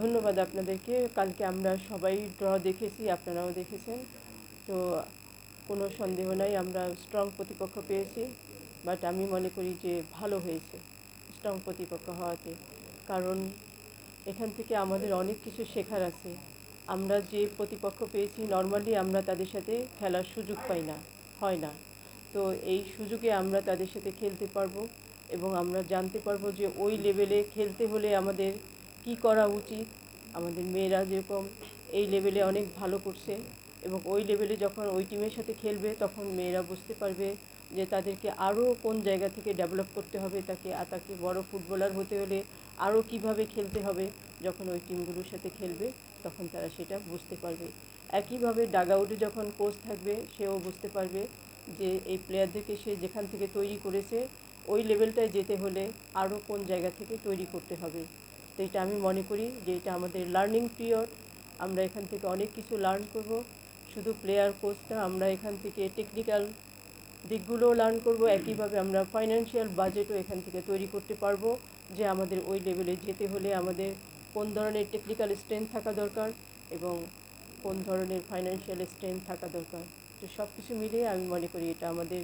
ধন্যবাদ আপনাদেরকে। কালকে আমরা সবাই ড্র দেখেছি, আপনারাও দেখেছেন। তো কোনো সন্দেহ নাই, আমরা স্ট্রং প্রতিপক্ষ পেয়েছি। বাট আমি মনে করি যে ভালো হয়েছে স্ট্রং প্রতিপক্ষ হওয়াতে। কারণ এখান থেকে আমাদের অনেক কিছু শেখার আছে। আমরা যে প্রতিপক্ষ পেয়েছি নর্মালি আমরা তাদের সাথে খেলার সুযোগ পাই না, হয় না। তো এই সুযোগে আমরা তাদের সাথে খেলতে পারব। এবং আমরা জানতে পারব যে ওই লেভেলে খেলতে হলে আমাদের কি করা উচিত। আমাদের মেয়েরা যেরকম এই লেভেলে অনেক ভালো করছে এবং ওই লেভেলে যখন ওই টিমের সাথে খেলবে, তখন মেয়েরা বুঝতে পারবে যে তাদেরকে আরও কোন জায়গা থেকে ডেভেলপ করতে হবে, তাকে আর তাকে বড় ফুটবলার হতে হলে আরও কীভাবে খেলতে হবে যখন ওই টিমগুলোর সাথে খেলবে, তখন তারা সেটা বুঝতে পারবে। একইভাবে ডাগআউটে যখন কোচ থাকবে, সেও বুঝতে পারবে যে এই প্লেয়ারদেরকে সে যেখান থেকে তৈরি করেছে ওই লেভেলটায় যেতে হলে আরও কোন জায়গা থেকে তৈরি করতে হবে। তো এটা আমি মনে করি যে এটা আমাদের লার্নিং পিরিয়ড আমরা এখান থেকে অনেক কিছু লার্ন করব। শুধু প্লেয়ার কোচ না, আমরা এখান থেকে টেকনিক্যাল দিকগুলোও লার্ন করব। একইভাবে আমরা ফাইন্যান্সিয়াল বাজেটও এখান থেকে তৈরি করতে পারব যে আমাদের ওই লেভেলে যেতে হলে আমাদের কোন ধরনের টেকনিক্যাল স্ট্রেংথ থাকা দরকার এবং কোন ধরনের ফাইন্যান্সিয়াল স্ট্রেংথ থাকা দরকার। তো সব কিছু মিলিয়ে আমি মনে করি এটা আমাদের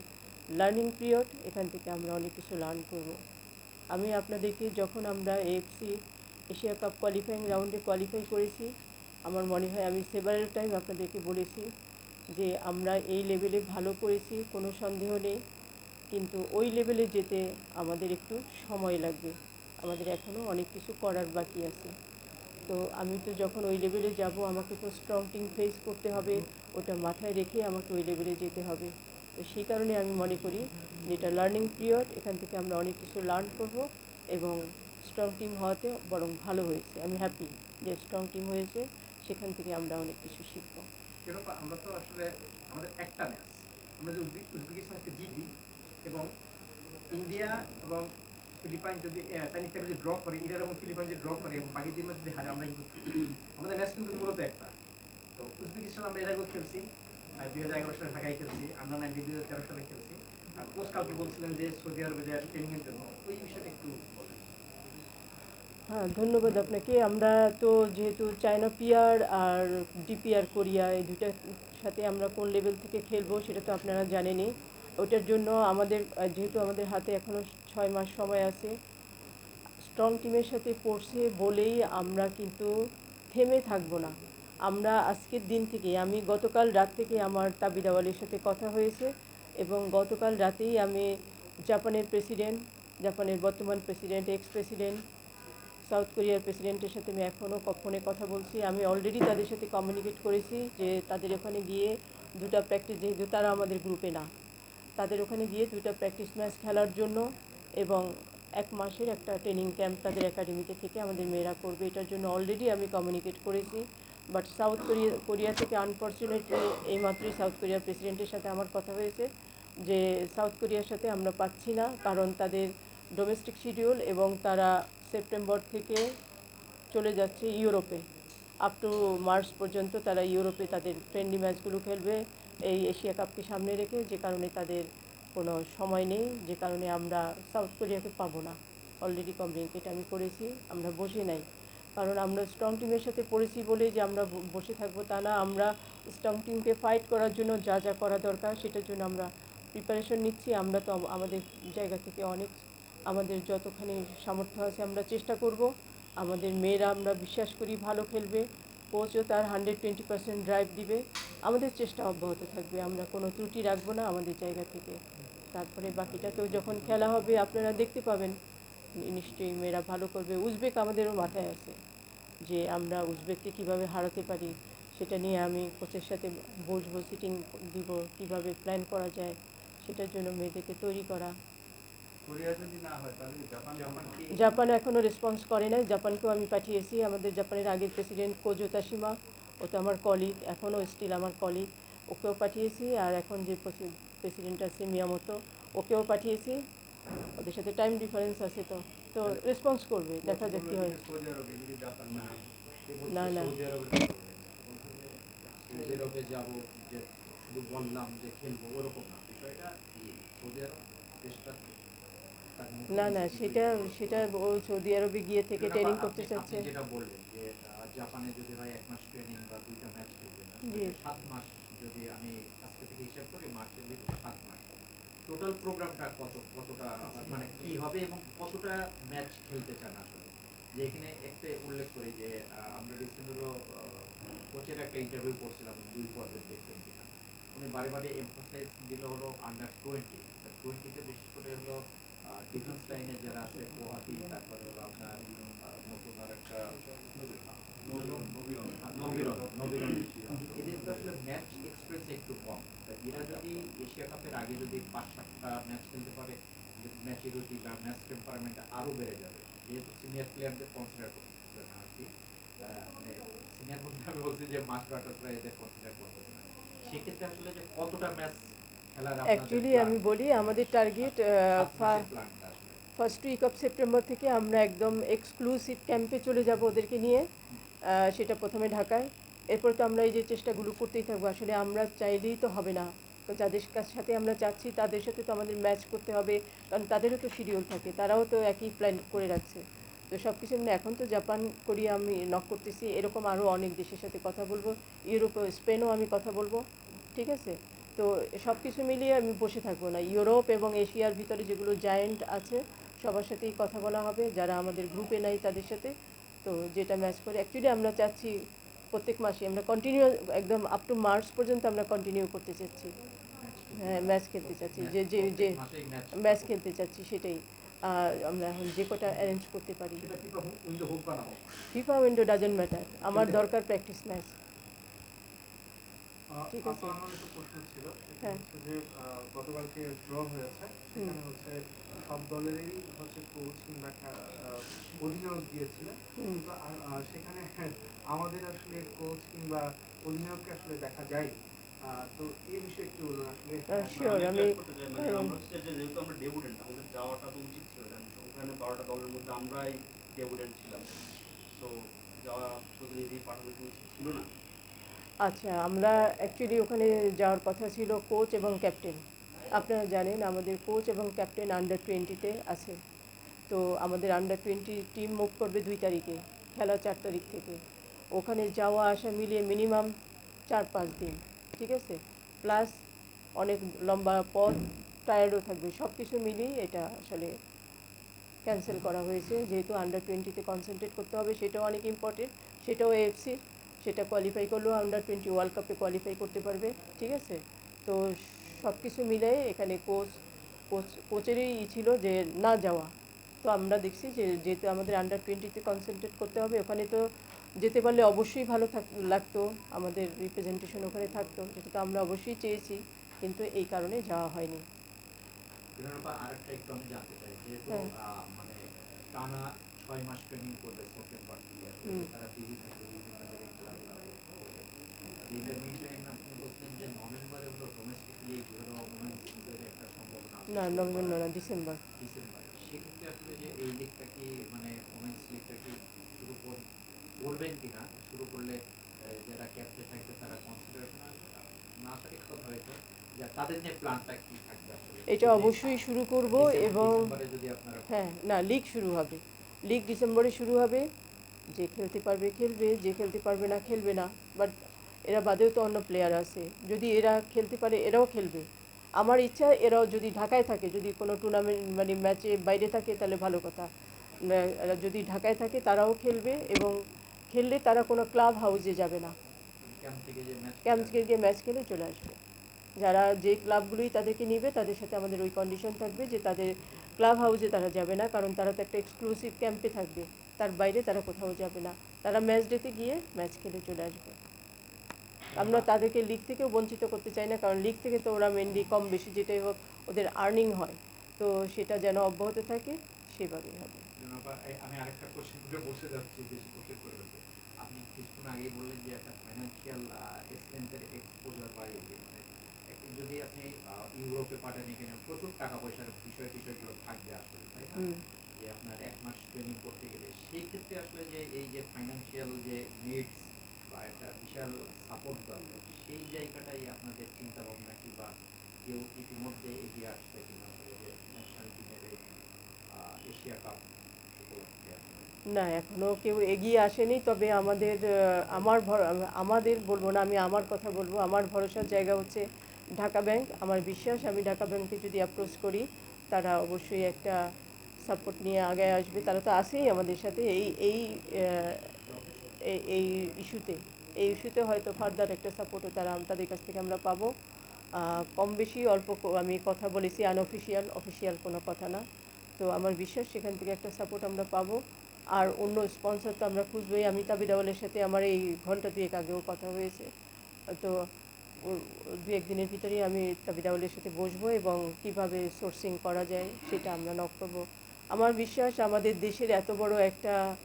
লার্নিং পিরিয়ড এখান থেকে আমরা অনেক কিছু লার্ন করব। আমি আপনাদেরকে যখন আমরা এএফসি এশিয়া কাপ কোয়ালিফাইং রাউন্ডে কোয়ালিফাই করেছি, আমার মনে হয় আমি সেভারেল টাইম আপনাদেরকে বলেছি যে আমরা এই লেভেলে ভালো করেছি, কোনো সন্দেহ নেই। কিন্তু ওই লেভেলে যেতে আমাদের একটু সময় লাগবে। আমাদের এখনও অনেক কিছু করার বাকি আছে। তো আমি তো যখন ওই লেভেলে যাব, আমাকে তো স্ট্রং টিম ফেস করতে হবে। ওটা মাথায় রেখে আমাকে ওই লেভেলে যেতে হবে। তো সেই কারণে আমি মনে করি এটা লার্নিং পিরিয়ড এখান থেকে আমরা অনেক কিছু লার্ন করব এবং স্ট্রং টিম হওয়াতে বরং ভালো হয়েছে। আমি হ্যাপি যে স্ট্রং টিম হয়েছে, সেখান থেকে আমরা অনেক কিছু শিখব। আমরা তো আসলে আমাদের একটা ম্যাচ আমরা যে উজবেকিস্তানকে জিতি এবং ইন্ডিয়া এবং ফিলিপাইন যদি চাইনিজ যদি ড্র করে, ইন্ডিয়া এবং ফিলিপাইন যদি ড্র করে এবং বাকি যদি হারে, আমরা আমাদের ম্যাচ কিন্তু মূলত একটা। তো উজবেকিস্তান আমরা এর আগেও খেলছি। হ্যাঁ ধন্যবাদ আপনাকে। আমরা তো যেহেতু চায়না পিয়ার আর ডিপিআর কোরিয়া, এই দুইটার সাথে আমরা কোন লেভেল থেকে খেলব সেটা তো আপনারা জানেনই। ওটার জন্য আমাদের, যেহেতু আমাদের হাতে এখনও ছয় মাস সময় আছে স্ট্রং টিমের সাথে পড়ছে বলেই আমরা কিন্তু থেমে থাকব না। আমরা আজকের দিন থেকে আমি গতকাল রাত থেকে আমার তাবিদাওয়ালির সাথে কথা হয়েছে এবং গতকাল রাতেই আমি জাপানের প্রেসিডেন্ট, জাপানের বর্তমান প্রেসিডেন্ট এক্স প্রেসিডেন্ট সাউথ কোরিয়ার প্রেসিডেন্টের সাথে আমি এখনও ফোনে কথা বলছি। আমি অলরেডি তাদের সাথে কমিউনিকেট করেছি যে তাদের ওখানে গিয়ে দুটা প্র্যাকটিস যেহেতু তারা আমাদের গ্রুপে না, তাদের ওখানে গিয়ে দুটা প্র্যাকটিস ম্যাচ খেলার জন্য এবং এক মাসের একটা ট্রেনিং ক্যাম্প তাদের একাডেমিতে থেকে আমাদের মেয়েরা করবে, এটার জন্য অলরেডি আমি কমিউনিকেট করেছি। বাট সাউথ কোরিয়া কোরিয়া থেকে আনফর্চুনেটলি এইমাত্রই সাউথ কোরিয়ার প্রেসিডেন্টের সাথে আমার কথা হয়েছে যে সাউথ কোরিয়ার সাথে আমরা পাচ্ছি না কারণ তাদের ডোমেস্টিক শিডিউল এবং তারা সেপ্টেম্বর থেকে চলে যাচ্ছে ইউরোপে। আপ টু মার্চ পর্যন্ত তারা ইউরোপে তাদের ফ্রেন্ডলি ম্যাচগুলো খেলবে, এই এশিয়া কাপকে সামনে রেখে, যে কারণে তাদের কোনো সময় নেই, যে কারণে আমরা সাউথ কোরিয়াকে পাবো না। অলরেডি কমিউনিকেট আমি করেছি, আমরা বসে নাই। কারণ আমরা স্ট্রং টিমের সাথে পড়েছি বলে যে আমরা বসে থাকব তা না। আমরা স্ট্রং টিমকে ফাইট করার জন্য যা যা করা দরকার সেটার জন্য আমরা প্রিপারেশন নিচ্ছি। আমরা তো আমাদের জায়গা থেকে অনেক, আমাদের যতখানি সামর্থ্য আছে আমরা চেষ্টা করব। আমাদের মেয়েরা আমরা বিশ্বাস করি ভালো খেলবে। কোচও তার হান্ড্রেড টোয়েন্টি পার্সেন্ট ড্রাইভ দিবে। আমাদের চেষ্টা অব্যাহত থাকবে। আমরা কোনো ত্রুটি রাখব না আমাদের জায়গা থেকে। তারপরে বাকিটাকেও যখন খেলা হবে আপনারা দেখতে পাবেন। নিশ্চয়ই মেয়েরা ভালো করবে। উজবেক আমাদেরও মাথায় আছে যে আমরা উজবেককে কীভাবে হারাতে পারি সেটা নিয়ে আমি কোচের সাথে বসবো সিটিং দিব কীভাবে প্ল্যান করা যায় সেটার জন্য মেয়েদেরকে তৈরি করা। না জাপান এখনও রেসপন্স করে নাই। জাপানকেও আমি পাঠিয়েছি। আমাদের জাপানের আগের প্রেসিডেন্ট কোজো তাশিমা ও তো আমার কলিগ এখনও স্টিল আমার কলিগ ওকেও পাঠিয়েছি আর এখন যে প্রেসিডেন্ট আছে মিয়ামতো ওকেও পাঠিয়েছি। ওদের সাথে টাইম ডিফারেন্স আছে তো তো রেসপন্স করবে দেখা যাক কী হয় না না, না। খেলব না সেটা সেটা ও সৌদি আরবে গিয়ে থেকে ট্রেনিং করতে চাচ্ছে যেটা বললেন যে জাপানে যদি হয় এক মাস ট্রেনিং বা দুইটা ম্যাচ খেলবেন জি। সাত মাস যদি আমি আজকে থেকে হিসাব করি মার্চের ভিতরে সাত মাস টোটাল প্রোগ্রামটা কত কতটা মানে কি হবে এবং কতটা ম্যাচ খেলতে চান আসলে? যে এখানে একটা উল্লেখ করি যে আমরা রিসেন্ট হলো কোচের একটা ইন্টারভিউ করছিলাম দুই পর্বের দেখবেন কিনা উনি বারে বারে এমফাসাইজ দিল হলো আন্ডার টোয়েন্টি টোয়েন্টিতে বিশেষ করে হলো ডিফেন্স লাইনে যারা আছে গুয়াহাটি তারপরে হলো আপনার নতুন আর একটা নবীরন নবীরন এদের আসলে ম্যাচ এক্সপ্রেস একটু কম তা এরা যদি এশিয়া কাপের আগে যদি পাঁচ সাতটা ম্যাচ খেলতে পারে ম্যাচুরিটি বা ম্যাচ টেম্পারমেন্ট আরও বেড়ে যাবে। যেহেতু সিনিয়র প্লেয়ারদের কনসিডার করতেছে না আর কি। মানে সিনিয়র বলতে আমি বলছি যে মাস ব্যাটাররা এদের কনসিডার করতেছে না। সেক্ষেত্রে আসলে যে কতটা ম্যাচ অ্যাকচুয়ালি আমি বলি আমাদের target first week of September থেকে আমরা একদম এক্সক্লুসিভ ক্যাম্পে চলে যাব ওদেরকে নিয়ে। সেটা প্রথমে ঢাকায়। এরপর তো আমরা এই যে চেষ্টাগুলো করতেই থাকব। আসলে আমরা চাইলেই তো হবে না। তো যাদের সাথে আমরা চাচ্ছি তাদের সাথে তো আমাদের ম্যাচ করতে হবে, কারণ তাদেরও তো শিডিউল থাকে, তারাও তো একই প্ল্যান করে রাখছে। তো সব কিছু এখন তো জাপান কোরিয়া আমি নক করতেছি, এরকম আরও অনেক দেশের সাথে কথা বলব ইউরোপ স্পেনও আমি কথা বলব, ঠিক আছে? তো সব কিছু মিলিয়ে আমি বসে থাকব না। ইউরোপ এবং এশিয়ার ভিতরে যেগুলো জায়েন্ট আছে, সবার সাথেই কথা বলা হবে, যারা আমাদের গ্রুপে নাই তাদের সাথে, তো যেটা ম্যাচ করে অ্যাকচুয়ালি আমরা চাচ্ছি প্রত্যেক মাসে আমরা কন্টিনিউ একদম আপ টু মার্চ পর্যন্ত আমরা কন্টিনিউ করতে চাচ্ছি। হ্যাঁ ম্যাচ খেলতে চাচ্ছি। যে যে যে ম্যাচ খেলতে চাচ্ছি সেটাই। আমরা যে কটা অ্যারেঞ্জ করতে পারি। ফিফা উইন্ডো ডাজেন্ট ম্যাটার আমার দরকার প্র্যাকটিস ম্যাচ ঠিক আছে। ছিল? হ্যাঁ। যে গতকালকে ড্র হয়েছে। সেখানে হচ্ছে সব দলেরই হচ্ছে কোচ কিংবা অধিনায়ক দিয়েছিলেন। সেখানে আমাদের আসলে কোচ কিংবা অধিনায়ককে আসলে দেখা যায় তো এই বিষয়ে একটু বলুন আসলে। আহ, আমি মানে কারণ- আমরা হচ্ছে যে যেহেতু আমরা ডেবুডেন্ট আমাদের যাওয়াটা তো উচিত ছিল ওখানে বারোটা দলের মধ্যে আমরাই ছিলাম। তো যাওয়া প্রতিনিধি পাঠানো উচিত ছিল না। আচ্ছা আমরা অ্যাকচুয়ালি ওখানে যাওয়ার কথা ছিল কোচ এবং ক্যাপ্টেন আপনারা জানেন আমাদের কোচ এবং ক্যাপ্টেন আন্ডার টোয়েন্টিতে আছে। তো আমাদের আন্ডার টোয়েন্টি টিম মুভ করবে দুই তারিখে, খেলা চার তারিখ থেকে। ওখানে যাওয়া আসা মিলিয়ে মিনিমাম চার পাঁচ দিন, ঠিক আছে? প্লাস অনেক লম্বা পথ টায়ার্ডও থাকবে। সব কিছু মিলিয়ে এটা আসলে ক্যান্সেল করা হয়েছে। যেহেতু আন্ডার টোয়েন্টিতে কনসেন্ট্রেট করতে হবে, সেটাও অনেক ইম্পর্টেন্ট সেটাও এএফসি সেটা কোয়ালিফাই করলেও আন্ডার টোয়েন্টি ওয়ার্ল্ড কাপে কোয়ালিফাই করতে পারবে, ঠিক আছে? তো সব কিছু মিলে এখানে কোচ কোচ কোচেরই ই ছিল যে না যাওয়া। তো আমরা দেখছি যে যেহেতু আমাদের আন্ডার টোয়েন্টিতে কনসেন্ট্রেট করতে হবে। ওখানে তো যেতে পারলে অবশ্যই ভালো থাক লাগতো। আমাদের রিপ্রেজেন্টেশন ওখানে থাকতো। যেটা তো আমরা অবশ্যই চেয়েছি কিন্তু এই কারণে যাওয়া হয়নি। আরেকটা একটু আমি জানতে চাই। যেহেতু হ্যাঁ। মানে টানা ছয় মাস ট্রেনিং করবে সেপ্টেম্বর থেকে তারা বিজি থাকবে বিভিন্ন জায়গায় খেলাধুলা করবে। এইটার meantime আপনি বলছেন যে নভেম্বরে আছে। না নভেম্বর না ডিসেম্বর ডিসেম্বরে সেক্ষেত্রে আসলে যে এই লিগটা কি মানে ওমেন্স লিগটা কি শুরু কর- করবেন কিনা শুরু করলে যারা ক্যাপ্টেন থাকবে তারা কনসিডারেশন না? না হয়েছে যে তাদের নিয়ে প্ল্যানটা কি থাকবে আসলে এটা অবশ্যই শুরু করব এবং হ্যাঁ না লিগ শুরু হবে লিগ ডিসেম্বরে শুরু হবে যে খেলতে পারবে খেলবে যে খেলতে পারবে না খেলবে না বাট এরা বাদেও তো অন্য প্লেয়ার আছে। যদি এরা খেলতে পারে এরাও খেলবে। আমার ইচ্ছা এরাও যদি ঢাকায় থাকে যদি কোনো টুর্নামেন্ট মানে ম্যাচে বাইরে থাকে তাহলে ভালো কথা। এরা যদি ঢাকায় থাকে তারাও খেলবে এবং খেললে তারা কোনো ক্লাব হাউসে যাবে না। ক্যাম্প থেকে ম্যাচ ক্যাম্প থেকে গিয়ে ম্যাচ খেলে চলে আসবে। যারা যে ক্লাবগুলোই তাদেরকে নেবে তাদের সাথে আমাদের ওই কন্ডিশন থাকবে যে তাদের ক্লাব হাউসে তারা যাবে না কারণ তারা তো একটা এক্সক্লুসিভ ক্যাম্পে থাকবে। তার বাইরে তারা কোথাও যাবে না। তারা ম্যাচ ডেতে গিয়ে ম্যাচ খেলে চলে আসবে। আমরা তাদেরকে লিগ থেকেও বঞ্চিত করতে চাই না কারণ লিগ থেকে তো ওরা মেনলি কম বেশি যেটাই হোক ওদের আর্নিং হয়। তো সেটা যেন অব্যাহত থাকে সেভাবেই হবে। আমি আরেকটা কোশ্চেন করে বসে যাচ্ছি বেশি কোশ্চেন করে আপনি কিছুক্ষণ আগেই বললেন যে একটা ফাইন্যান্সিয়াল স্ট্রেংথের এক্সপোজার বা এই যে এক- যদি আপনি ইউরোপে পাঠান এখানে প্রচুর টাকা পয়সার বিষয় টিষয়গুলো থাকবে আসলে তাই না? যে আপনার এক মাস ট্রেনিং করতে গেলে সেই ক্ষেত্রে আসলে যে এই যে ফাইন্যান্সিয়াল যে নিডস বা একটা বিশাল সাপোর্ট দরকার সেই জায়গাটাই আপনাদের চিন্তা ভাবনা কি বা কেউ ইতিমধ্যে এগিয়ে আসছে কিনা? টিমের এই এশিয়া কাপ উপলক্ষে না, এখনও কেউ এগিয়ে আসেনি, তবে আমাদের আমার আমাদের বলব না, আমি আমার কথা বলব, আমার ভরসার জায়গা হচ্ছে ঢাকা ব্যাংক আমার বিশ্বাস, আমি ঢাকা ব্যাংকে যদি অ্যাপ্রোচ করি, তারা অবশ্যই একটা সাপোর্ট নিয়ে আগে আসবে। তারা তো আসেই আমাদের সাথে। এই এই এই- ইস্যুতে, এই ইস্যুতে হয়তো ফার্দার একটা সাপোর্টও তারা, তাদের কাছ থেকে আমরা পাবো। কম বেশি অল্প আমি কথা বলেছি আনঅফিসিয়াল অফিসিয়াল কোনো কথা না। তো আমার বিশ্বাস সেখান থেকে একটা সাপোর্ট আমরা পাবো। আর অন্য স্পন্সর তো আমরা খুঁজবোই। আমি তাবিদ আওয়ালের সাথে আমার এই ঘণ্টা দুয়েক আগেও কথা হয়েছে। তো দু একদিনের ভিতরেই আমি তাবিদ আওয়ালের সাথে বসবো এবং কীভাবে সোর্সিং করা যায় সেটা আমরা নক করব। আমার বিশ্বাস আমাদের দেশের এত বড় একটা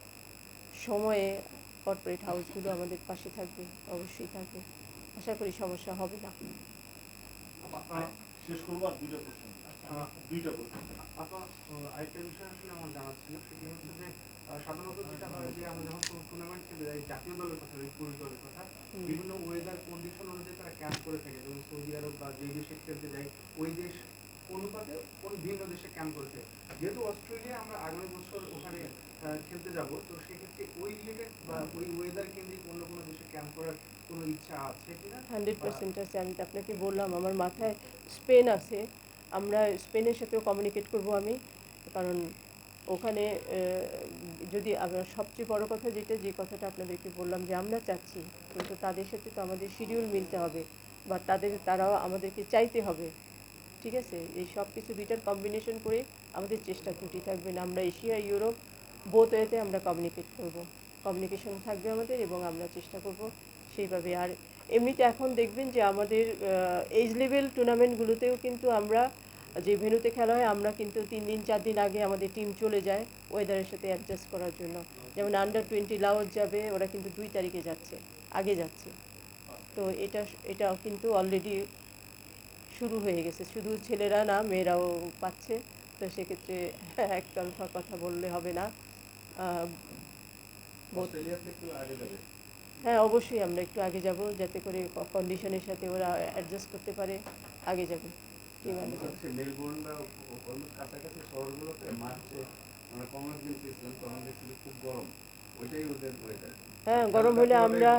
সময়ে কর্পোরেট হাউসগুলো আমাদের পাশে থাকবে অবশ্যই থাকবে। আশা করি সমস্যা হবে না। শেষ করব আর দুইটা প্রশ্ন দুইটা প্রশ্ন আপনার আরেকটা বিষয় আসলে আমার জানা ছিল সেটি হচ্ছে যে সাধারণত যেটা হয় যে আমরা যখন কোনো টুর্নামেন্ট খেলে যাই জাতীয় দলের কথা বলি পুরুষ দলের কথা বিভিন্ন ওয়েদার কন্ডিশন অনুযায়ী তারা ক্যাম্প করে থাকে। যেমন সৌদি আরব বা যে দেশে খেলতে যাই ওই দেশ অনুপাতে ভিন্ন দেশে ক্যাম্প করেছে। যেহেতু অস্ট্রেলিয়া আমরা আগামী বছর ওখানে খেলতে যাব, তো সেক্ষেত্রে ওই রিলেটেড বা ওই ওয়েদার কেন্দ্রিক অন্য কোনো দেশে ক্যাম্প করার কোনো ইচ্ছা আছে কিনা? হান্ড্রেড পার্সেন্ট আছে, আমি তো আপনাকে বললাম, আমার মাথায় স্পেন আছে। আমরা স্পেনের সাথেও কমিউনিকেট করব আমি, কারণ ওখানে যদি আমরা সবচেয়ে বড় কথা যেটা, যে কথাটা আপনাদেরকে বললাম যে আমরা চাচ্ছি, কিন্তু তাদের সাথে তো আমাদের শিডিউল মিলতে হবে, বা তাদের, তারাও আমাদেরকে চাইতে হবে। ঠিক আছে? এই সব কিছু দুইটার কম্বিনেশন করে আমাদের চেষ্টা ত্রুটি থাকবে না। আমরা এশিয়া, ইউরোপ বোথ ওয়েতে আমরা কমিউনিকেট করব। কমিউনিকেশন থাকবে আমাদের এবং আমরা চেষ্টা করব সেইভাবে। আর এমনিতে এখন দেখবেন যে আমাদের এজ লেভেল টুর্নামেন্টগুলোতেও কিন্তু আমরা যে ভেন্যুতে খেলা হয়, আমরা কিন্তু তিন দিন, চার দিন আগে আমাদের টিম চলে যায় ওয়েদারের সাথে অ্যাডজাস্ট করার জন্য। যেমন আন্ডার টোয়েন্টি লাওস যাবে, ওরা কিন্তু দুই তারিখে যাচ্ছে, আগে যাচ্ছে। তো এটা এটা কিন্তু অলরেডি শুরু হয়ে গেছে। শুধু ছেলেরা না মেয়েরাও পাচ্ছে। তো সেক্ষেত্রে একতরফা কথা বললে হবে না। হ্যাঁ অবশ্যই আমরা একটু আগে যাব যাতে করে কন্ডিশনের সাথে ওরা অ্যাডজাস্ট করতে পারে। আগে যাবে। শহরগুলোতে মার্চে আমরা খুব গরম। ওইটাই ওদের ওয়েদার হ্যাঁ গরম হলে আমরা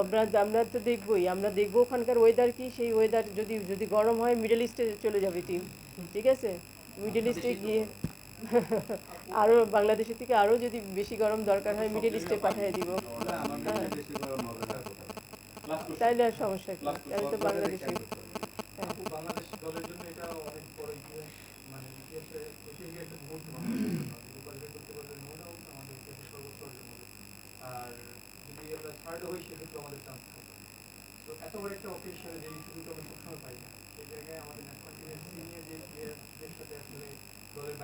আমরা আমরা তো দেখবই আমরা দেখব ওখানকার ওয়েদার কি সেই ওয়েদার যদি যদি গরম হয় মিডল ইস্টে চলে যাবে টিম ঠিক আছে? মিডল ইস্টে গিয়ে আরও বাংলাদেশের থেকে আরও যদি বেশি গরম দরকার হয় মিডল ইস্টে পাঠিয়ে দিব। হ্যাঁ। তাইলে আর সমস্যা কি? তাহলে তো বাংলাদেশে হ্যাঁ। বাংলাদেশ দলের জন্য এটা অনেক বড় ইতিহাস মানে ইতিহাসে একটা মুহূর্ত বাংলাদেশের জন্য। যদি qualify করতে পারলে no doubt আমাদের ইতিহাসে সর্বোচ্চ অর্জন হবে। আর যদি আমরা হই সেক্ষেত্রে আমাদের চান্স তো এত বড় একটা যে সবসময় পাই না। সেই জায়গায় আমাদের ন্যাশনাল সিনিয়র যে প্লেয়ারদের সাথে আসলে দলের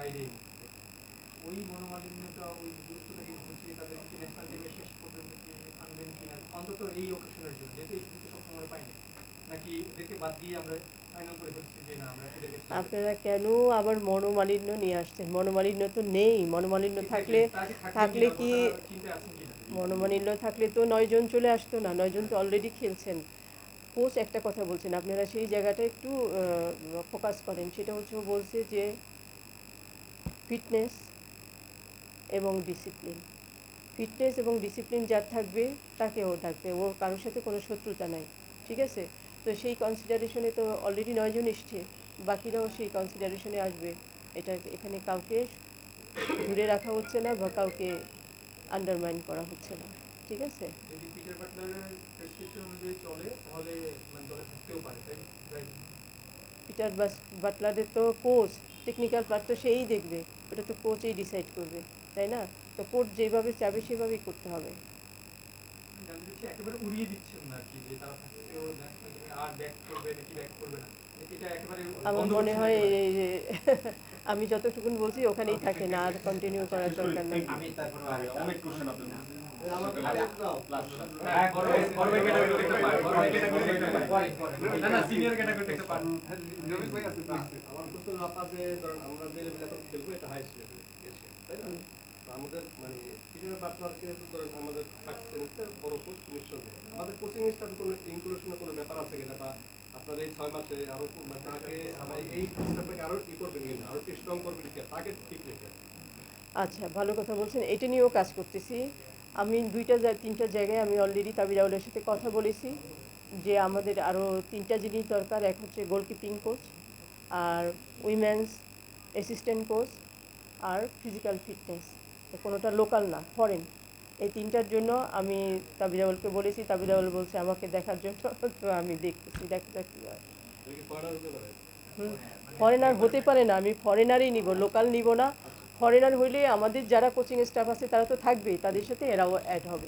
ওই মনোমালিন্যটা ওই গুরুত্বটাকে বুঝিয়ে ন্যাশনাল টিমের শেষ পর্যন্ত কি আনবেন কিনা অন্তত এই অকেশনের জন্য যেহেতু এই সুযোগটা সবসময় পাই না। নাকি এদেরকে বাদ দিয়ে আমরা আপনারা কেন আবার মনোমালিন্য নিয়ে আসছেন? মনোমালিন্য তো নেই। মনোমালিন্য থাকলে থাকলে কি? মনোমালিন্য থাকলে তো নয়জন চলে আসতো না, নয়জন তো অলরেডি খেলছেন। কোচ একটা কথা বলছেন, আপনারা সেই জায়গাটা একটু ফোকাস করেন। সেটা হচ্ছে ও বলছে যে ফিটনেস এবং ডিসিপ্লিন ফিটনেস এবং ডিসিপ্লিন যার থাকবে, তাকে ও ডাকবে। ও কারোর সাথে কোনো শত্রুতা নাই, ঠিক আছে? তো সেই কনসিডারেশনে তো অলরেডি নয়জন এসছে, বাকিরাও সেই কনসিডারেশনে আসবে। এটা এখানে কাউকে দূরে রাখা হচ্ছে না বা কাউকে আন্ডারমাইন করা হচ্ছে না ঠিক আছে? পিটার বাটলারের মানে তো কোচ টেকনিক্যাল পার্ট তো সেই দেখবে ওটা তো কোচই ডিসাইড করবে তাই না? তো কোচ যেভাবে চাবে সেভাবেই করতে হবে। আমার মনে হয় এই যে আমি যতটুকুন বলছি ওখানেই থাকে না আর কন্টিনিউ করার দরকার নেই। আমি তারপরে আরেকটা- অনেক কোশ্চেন আপনার হ্যাঁ, আমাদের মানে পিছনে পার্টনারকে ধরেন আমাদের থাকছে বড় কোচ নিঃসন্দেহে আমাদের কোচিং স্টাফ কোনো ইনক্লুশনের কোনো ব্যাপার আছে কিনা? বা এই ছয় মাসে আরও মানে তাকে এই স্টাফটাকে আরও করবেন আরও স্ট্রং করবেন তাকে ঠিক রেখে। আচ্ছা ভালো কথা বলছেন। এটা নিয়েও কাজ করতেছি। আমি দুইটা তিনটা জায়গায় আমি অলরেডি তাবিরাউলের সাথে কথা বলেছি যে আমাদের আরও তিনটা জিনিস দরকার। এক হচ্ছে গোলকিপিং কোচ আর উইমেন্স অ্যাসিস্ট্যান্ট কোচ আর ফিজিক্যাল ফিটনেস কোনোটা লোকাল না ফরেন এই তিনটার জন্য আমি তাবিরাউলকে বলেছি তাবিরাউল বলছে আমাকে দেখার জন্য, তো আমি দেখতেছি, দেখা যাক কী হয়। ফরেনার হতে পারে না, আমি ফরেনারই নিব লোকাল নিব না। ফরেনার হইলে আমাদের যারা কোচিং স্টাফ আছে, তারা তো থাকবেই, তাদের সাথে এরাও অ্যাড হবে।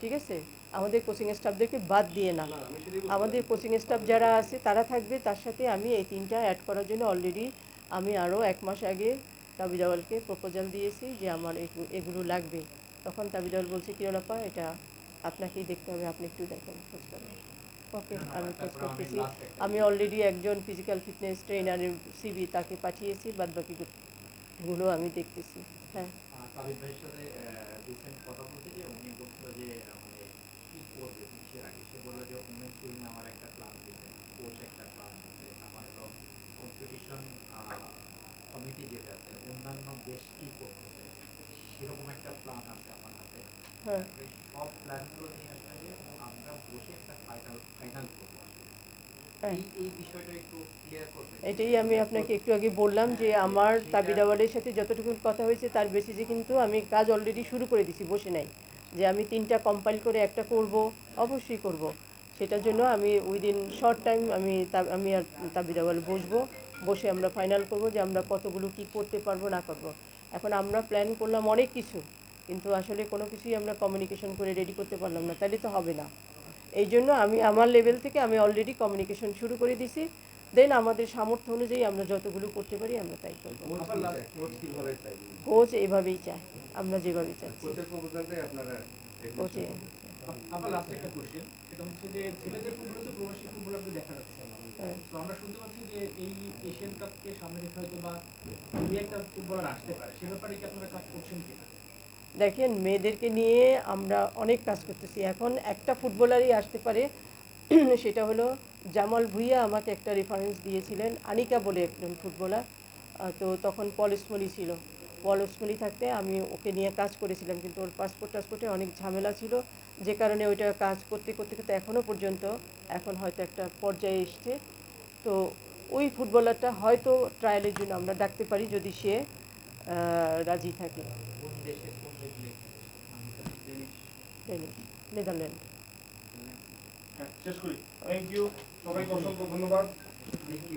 ঠিক আছে? আমাদের কোচিং স্টাফদেরকে বাদ দিয়ে না। আমাদের কোচিং স্টাফ যারা আছে, তারা থাকবে, তার সাথে আমি এই তিনটা অ্যাড করার জন্য অলরেডি আমি আরও এক মাস আগে তাবিদাওয়ালকে প্রপোজাল দিয়েছি যে আমার এগু- এগুলো লাগবে। তখন তাবিদাওয়াল বলছে কিরণাপা এটা আপনাকেই দেখতে হবে আপনি একটু দেখেন খোঁজ করেন ওকে আমি খোঁজ করতেছি। আমি অলরেডি একজন ফিজিক্যাল ফিটনেস ট্রেনারের সিবি তাকে পাঠিয়েছি বাদ বাকিগুলো আমি দেখতেছি। হ্যাঁ। যে মানে কমিটি যেটা আছে অন্যান্য দেশ কি করতেছে সেরকম একটা প্ল্যান আছে আমার হাতে। হ্যাঁ। সব প্ল্যানগুলো নিয়ে আসলে আমরা বসে একটা ফাইনাল ফাইনাল করব। হ্যাঁ। এটাই আমি আপনাকে একটু আগে বললাম যে আমার তাবিদাওয়ালের সাথে যতটুকু কথা হয়েছে তার বেসিসে কিন্তু আমি কাজ অলরেডি শুরু করে দিছি বসে নাই। যে আমি তিনটা কম্পাইল করে একটা করব অবশ্যই করব। সেটার জন্য আমি উইদিন শর্ট টাইম আমি আমি আর তাবিদাওয়াল বসবো। বসে আমরা ফাইনাল করব যে আমরা কতগুলো কি করতে পারব না করব। এখন আমরা প্ল্যান করলাম অনেক কিছু কিন্তু আসলে কোনো কিছুই আমরা কমিউনিকেশন করে রেডি করতে পারলাম না তাহলে তো হবে না। এই জন্য আমি আমার লেভেল থেকে আমি অলরেডি কমিউনিকেশন শুরু করে দিছি দেন আমাদের সামর্থ্য অনুযায়ী আমরা যতগুলো করতে পারি আমরা তাই করব। কোচ চাই এভাবেই চায় আমরা যেভাবে চাচ্ছি এগুলো কোচে আমার লাস্ট একটা কোশ্চেন সেটা হচ্ছে যে ছেলেদের ফুটবলে তো প্রবাসী ফুটবলারদের দেখা যাচ্ছে। আমরা শুনতে পাচ্ছি যে এই এশিয়ান কাপকে সামনে রেখে হয়তো বা ফুটবলার আসতে পারে। সে ব্যাপারে কি আপনারা কাজ করছেন কিনা? দেখেন, মেয়েদেরকে নিয়ে আমরা অনেক কাজ করতেছি। এখন একটা ফুটবলারই আসতে পারে, সেটা হলো জামাল ভুইয়া আমাকে একটা রেফারেন্স দিয়েছিলেন, আনিকা বলে একজন ফুটবলার তো তখন পলসমলি ছিল। পলসমলি থাকতে আমি ওকে নিয়ে কাজ করেছিলাম, কিন্তু ওর পাসপোর্ট টাসপোর্টে অনেক ঝামেলা ছিল। যে কারণে ওইটা কাজ করতে করতে করতে এখনও পর্যন্ত এখন হয়তো একটা পর্যায়ে এসছে। তো ওই ফুটবলারটা হয়তো ট্রায়ালের জন্য আমরা ডাকতে পারি যদি সে আহ, রাজি থাকে। নেদারল্যান্ড। শেষ করি। থ্যাংক ইউ সবাইকে অসংখ্য ধন্যবাদ। Thank you